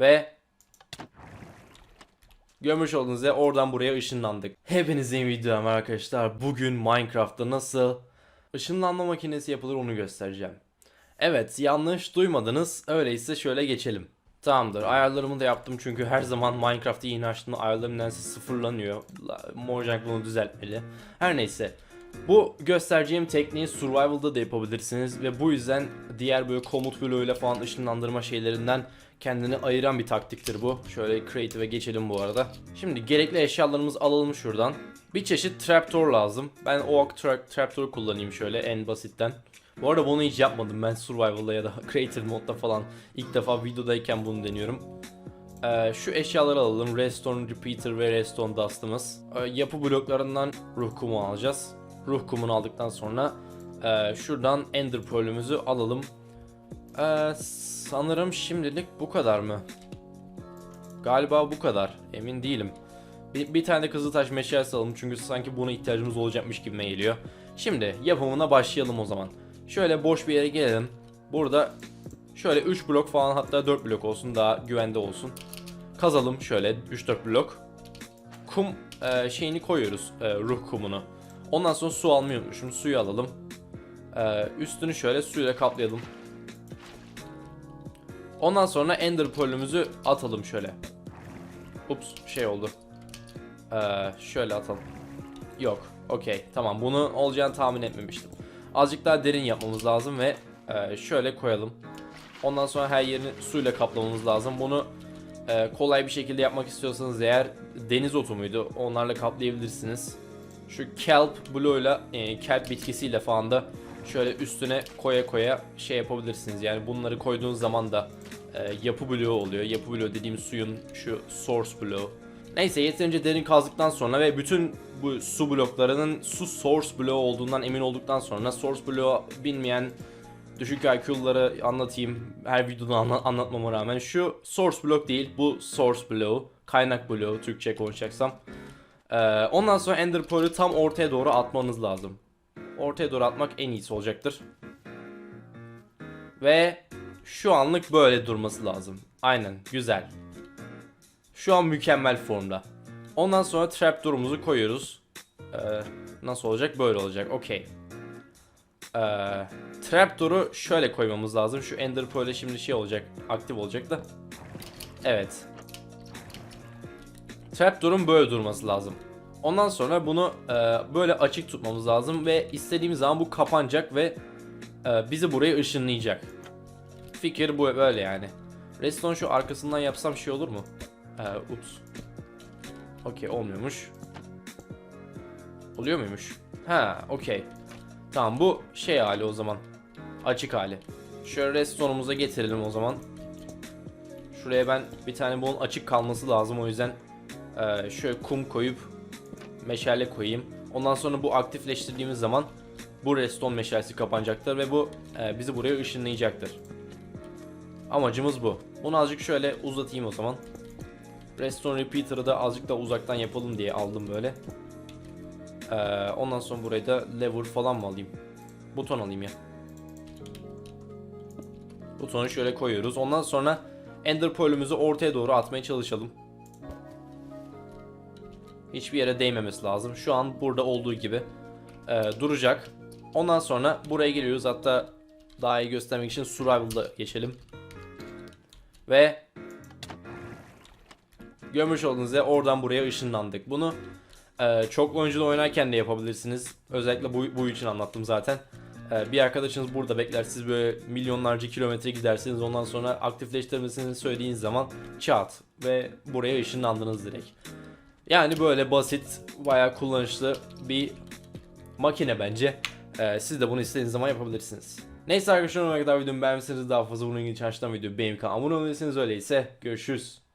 Ve görmüş olduğunuz üzere oradan buraya ışınlandık. Hepinizin videom arkadaşlar. Bugün Minecraft'ta nasıl ışınlanma makinesi yapılır onu göstereceğim. Evet yanlış duymadınız. Öyleyse şöyle geçelim. Tamamdır. Ayarlarımı da yaptım çünkü her zaman Minecraft'ı yeni açtığımda ayarlarım sıfırlanıyor. La- Mojang bunu düzeltmeli. Her neyse. Bu göstereceğim tekniği Survival'da da yapabilirsiniz ve bu yüzden diğer böyle komut bloğuyla falan ışınlandırma şeylerinden kendini ayıran bir taktiktir bu. Şöyle Creative'e geçelim bu arada. Şimdi gerekli eşyalarımızı alalım şuradan. Bir çeşit trapdoor lazım. Ben oak tra- trapdoor kullanayım şöyle en basitten. Bu arada bunu hiç yapmadım ben Survival'da ya da Creative modda falan. ilk defa videodayken bunu deniyorum. Ee, şu eşyaları alalım. Redstone Repeater ve Redstone Dust'ımız. Ee, yapı bloklarından ruh kumu alacağız. Ruh kumunu aldıktan sonra e, şuradan Ender Pearl'ümüzü alalım. Ee, sanırım şimdilik bu kadar mı? Galiba bu kadar. Emin değilim. Bir, bir tane de kızıltaş meşalesi alalım çünkü sanki buna ihtiyacımız olacakmış gibi geliyor. Şimdi yapımına başlayalım o zaman. Şöyle boş bir yere gelelim. Burada şöyle 3 blok falan hatta 4 blok olsun daha güvende olsun. Kazalım şöyle 3-4 blok. Kum e, şeyini koyuyoruz e, ruh kumunu. Ondan sonra su almayı unutmuşum. Suyu alalım. E, üstünü şöyle suyla kaplayalım. Ondan sonra ender pearl'ümüzü atalım şöyle. Ups şey oldu. Ee, şöyle atalım. Yok. Okey. Tamam. Bunu olacağını tahmin etmemiştim. Azıcık daha derin yapmamız lazım ve e, şöyle koyalım. Ondan sonra her yerini suyla kaplamamız lazım. Bunu e, kolay bir şekilde yapmak istiyorsanız eğer deniz otu muydu? Onlarla kaplayabilirsiniz. Şu kelp bloğuyla, e, kelp bitkisiyle falan da şöyle üstüne koya koya şey yapabilirsiniz. Yani bunları koyduğunuz zaman da e, yapı bloğu oluyor. Yapı bloğu dediğim suyun şu source bloğu. Neyse yeterince derin kazdıktan sonra ve bütün bu su bloklarının su source bloğu olduğundan emin olduktan sonra source bloğu bilmeyen düşük IQ'ları anlatayım. Her videoda anla- anlatmama rağmen şu source block değil bu source bloğu. Kaynak bloğu Türkçe konuşacaksam. Ee, ondan sonra ender pearl'ü tam ortaya doğru atmanız lazım. Ortaya doğru atmak en iyisi olacaktır. Ve şu anlık böyle durması lazım. Aynen güzel. Şu an mükemmel formda. Ondan sonra trapdoor'umuzu koyuyoruz. Ee, nasıl olacak? Böyle olacak. Okey. Ee, trapdoor'u şöyle koymamız lazım. Şu ender pearl'e şimdi şey olacak. Aktif olacak da. Evet. Trapdoor'un böyle durması lazım. Ondan sonra bunu e, böyle açık tutmamız lazım ve istediğimiz zaman bu kapanacak ve e, bizi buraya ışınlayacak. Fikir bu böyle yani. Redstone şu arkasından yapsam şey olur mu? Ee, ups. Okey olmuyormuş. Oluyor muymuş? Ha okey. Tamam bu şey hali o zaman. Açık hali. Şöyle redstone'umuza getirelim o zaman. Şuraya ben bir tane bunun açık kalması lazım o yüzden e, şöyle kum koyup meşale koyayım. Ondan sonra bu aktifleştirdiğimiz zaman bu redstone meşalesi kapanacaktır ve bu e, bizi buraya ışınlayacaktır. Amacımız bu. Bunu azıcık şöyle uzatayım o zaman. Redstone Repeater'ı da azıcık da uzaktan yapalım diye aldım böyle. Ee, ondan sonra buraya da lever falan mı alayım? Buton alayım ya. Butonu şöyle koyuyoruz. Ondan sonra Ender Pearl'ümüzü ortaya doğru atmaya çalışalım. Hiçbir yere değmemesi lazım. Şu an burada olduğu gibi ee, duracak. Ondan sonra buraya geliyoruz. Hatta daha iyi göstermek için Survival'da geçelim. Ve görmüş olduğunuz üzere oradan buraya ışınlandık. Bunu e, çok oyunculu oynarken de yapabilirsiniz. Özellikle bu, bu için anlattım zaten. E, bir arkadaşınız burada bekler. Siz böyle milyonlarca kilometre gidersiniz. Ondan sonra aktifleştirmesini söylediğiniz zaman çat ve buraya ışınlandınız direkt. Yani böyle basit, bayağı kullanışlı bir makine bence. E, siz de bunu istediğiniz zaman yapabilirsiniz. Neyse arkadaşlar ona kadar videomu beğenmişseniz daha fazla bunun ilgili çalıştan video benim kanalıma abone olabilirsiniz öyleyse görüşürüz.